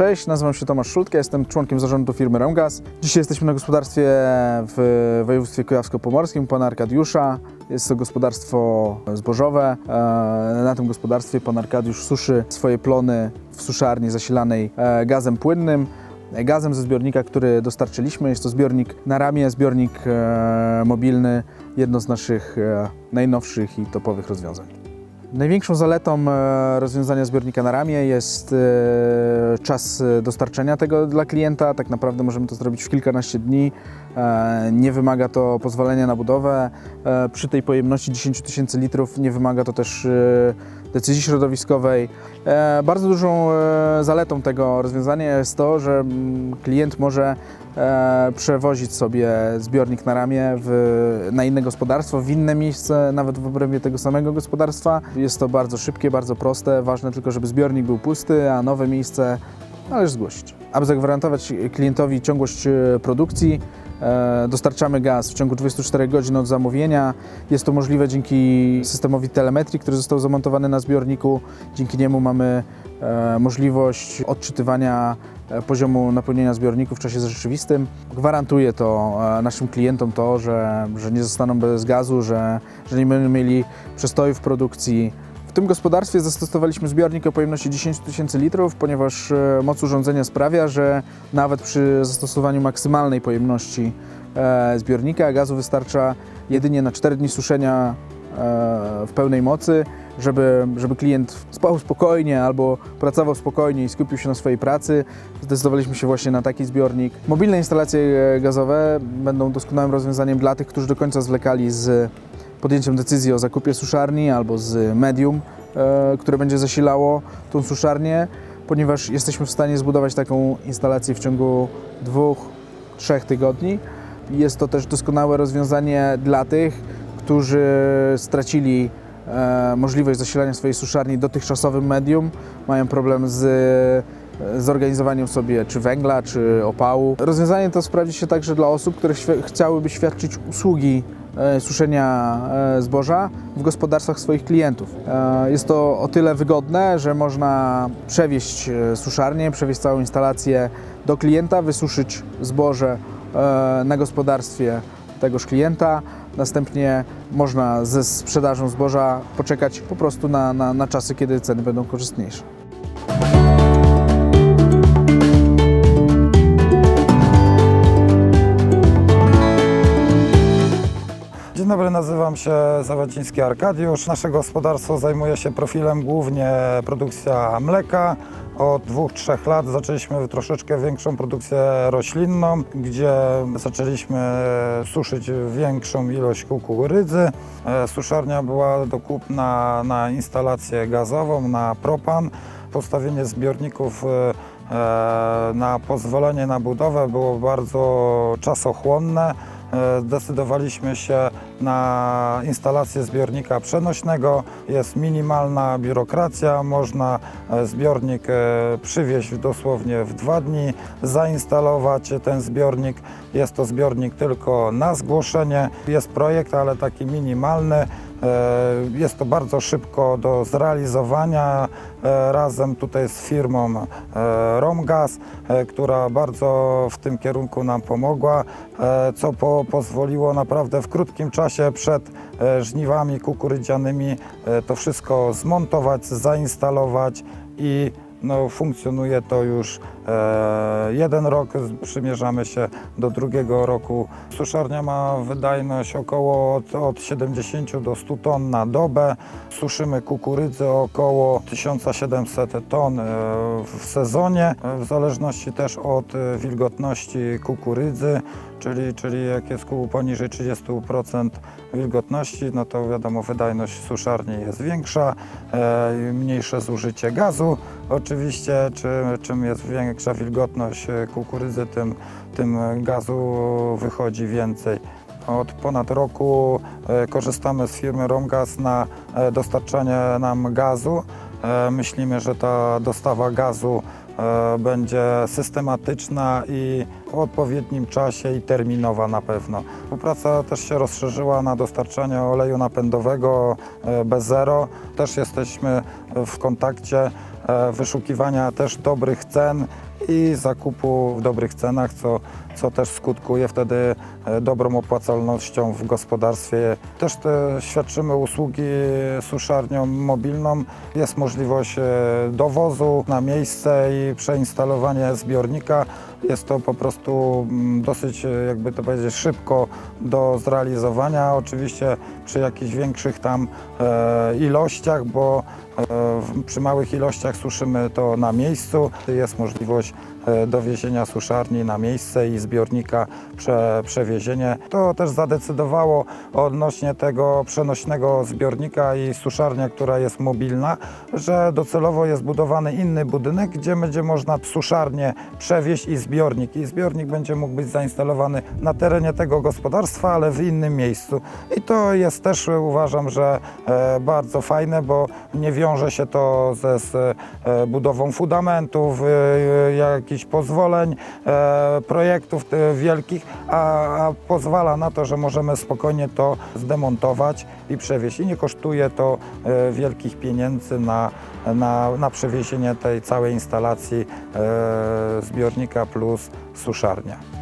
Cześć, nazywam się Tomasz Szultka, jestem członkiem zarządu firmy Romgaz. Dzisiaj jesteśmy na gospodarstwie w województwie kujawsko-pomorskim pana Arkadiusza. Jest to gospodarstwo zbożowe. E, Na tym gospodarstwie pan Arkadiusz suszy swoje plony w suszarni zasilanej e, gazem płynnym. e, Gazem ze zbiornika, który dostarczyliśmy. Jest to zbiornik na ramię, zbiornik mobilny, jedno z naszych najnowszych i topowych rozwiązań. Największą zaletą e, rozwiązania zbiornika na ramię jest e, czas e, dostarczenia tego dla klienta. Tak naprawdę możemy to zrobić w kilkanaście dni. Nie wymaga to pozwolenia na budowę. Przy tej pojemności 10 tysięcy litrów nie wymaga to też decyzji środowiskowej. E, Bardzo dużą e, zaletą tego rozwiązania jest to, że mm, klient może e, przewozić sobie zbiornik na ramię w, na inne gospodarstwo, w inne miejsce, nawet w obrębie tego samego gospodarstwa. Jest to bardzo szybkie, bardzo proste. Ważne tylko, żeby zbiornik był pusty, a nowe miejsce należy zgłosić. Aby zagwarantować klientowi ciągłość e, produkcji, e, dostarczamy gaz w ciągu 24 godzin od zamówienia. Jest to możliwe dzięki systemowi telemetrii, który został zamontowany na zbiorniku. Dzięki niemu mamy e, możliwość odczytywania poziomu napełnienia zbiorniku w czasie rzeczywistym. Gwarantuje to naszym klientom to, że, że nie zostaną bez gazu, że, że nie będą mieli przestoju w produkcji. Tym gospodarstwie zastosowaliśmy zbiornik o pojemności 10 tysięcy litrów, ponieważ e, moc urządzenia sprawia, że nawet przy zastosowaniu maksymalnej pojemności e, zbiornika gazu wystarcza jedynie na 4 dni suszenia e, w pełnej mocy, żeby, żeby klient spał spokojnie albo pracował spokojnie i skupił się na swojej pracy. Zdecydowaliśmy się właśnie na taki zbiornik. Mobilne instalacje gazowe będą doskonałym rozwiązaniem dla tych, którzy do końca zwlekali z podjęciem decyzji o zakupie suszarni albo z medium, e, które będzie zasilało tą suszarnię, ponieważ jesteśmy w stanie zbudować taką instalację w ciągu dwóch, trzech tygodni. Jest to też doskonałe rozwiązanie dla tych, którzy stracili e, możliwość zasilania swojej suszarni dotychczasowym medium, mają problem z e, zorganizowaniem sobie czy węgla, czy opału. Rozwiązanie to sprawdzi się także dla osób, które chciałyby świadczyć usługi suszenia e, zboża w gospodarstwach swoich klientów. E, Jest to o tyle wygodne, że można przewieźć e, suszarnię, przewieźć całą instalację do klienta, wysuszyć zboże e, na gospodarstwie tegoż klienta. Następnie można ze sprzedażą zboża poczekać po prostu na, na, na czasy, kiedy ceny będą korzystniejsze. Dobry, nazywam się Zawadziński Arkadiusz. Nasze gospodarstwo zajmuje się profilem głównie produkcja mleka. Od dwóch, trzech lat zaczęliśmy troszeczkę większą produkcję roślinną, gdzie zaczęliśmy suszyć większą ilość kukurydzy. E, Suszarnia była do kupna na instalację gazową, na propan. Postawienie zbiorników e, e, na pozwolenie na budowę było bardzo czasochłonne. E, Zdecydowaliśmy się na instalację zbiornika przenośnego. Jest minimalna biurokracja, można e, zbiornik e, przywieźć dosłownie w dwa dni, zainstalować ten zbiornik. Jest to zbiornik tylko na zgłoszenie. Jest projekt, ale taki minimalny. E, Jest to bardzo szybko do zrealizowania e, razem tutaj z firmą e, Romgaz, e, która bardzo w tym kierunku nam pomogła, co po, pozwoliło naprawdę w krótkim czasie przed żniwami kukurydzianymi to wszystko zmontować, zainstalować i no, funkcjonuje to już jeden rok, przymierzamy się do drugiego roku. Suszarnia ma wydajność około od, od 70 do 100 ton na dobę. Suszymy kukurydzę około 1700 ton e, w sezonie, e, w zależności też od e, wilgotności kukurydzy, czyli, czyli jak jest ku- poniżej 30% wilgotności, no to wiadomo wydajność suszarni jest większa, e, mniejsze zużycie gazu. Oczywiście, czy, czym jest większa wilgotność e, kukurydzy, tym, tym gazu wychodzi więcej. Od ponad roku e, korzystamy z firmy Romgaz na e, dostarczanie nam gazu. E, Myślimy, że ta dostawa gazu e, będzie systematyczna i w odpowiednim czasie i terminowa na pewno. Współpraca też się rozszerzyła na dostarczanie oleju napędowego e, B0. Też jesteśmy w kontakcie e, wyszukiwania też dobrych cen i zakupu w dobrych cenach, co, co też skutkuje wtedy e, dobrą opłacalnością w gospodarstwie. Też te, świadczymy usługi suszarnią mobilną. Jest możliwość e, dowozu na miejsce i przeinstalowanie zbiornika. Jest to po prostu mm, dosyć, e, jakby to powiedzieć, szybko do zrealizowania. Oczywiście przy jakichś większych tam ilościach, bo przy małych ilościach suszymy to na miejscu. Jest możliwość dowiezienia suszarni na miejsce i zbiornika prze, przewiezienie. To też zadecydowało odnośnie tego przenośnego zbiornika i suszarnia, która jest mobilna, że docelowo jest budowany inny budynek, gdzie będzie można suszarnię przewieźć i zbiornik. I zbiornik będzie mógł być zainstalowany na terenie tego gospodarstwa, ale w innym miejscu. I to jest też e, uważam, że e, bardzo fajne, bo nie wiąże się to ze z, e, budową fundamentów, e, jakichś pozwoleń, e, projektów e, wielkich, a, a pozwala na to, że możemy spokojnie to zdemontować i przewieźć. I nie kosztuje to e, wielkich pieniędzy na, na, na przewiezienie tej całej instalacji e, zbiornika plus suszarnia.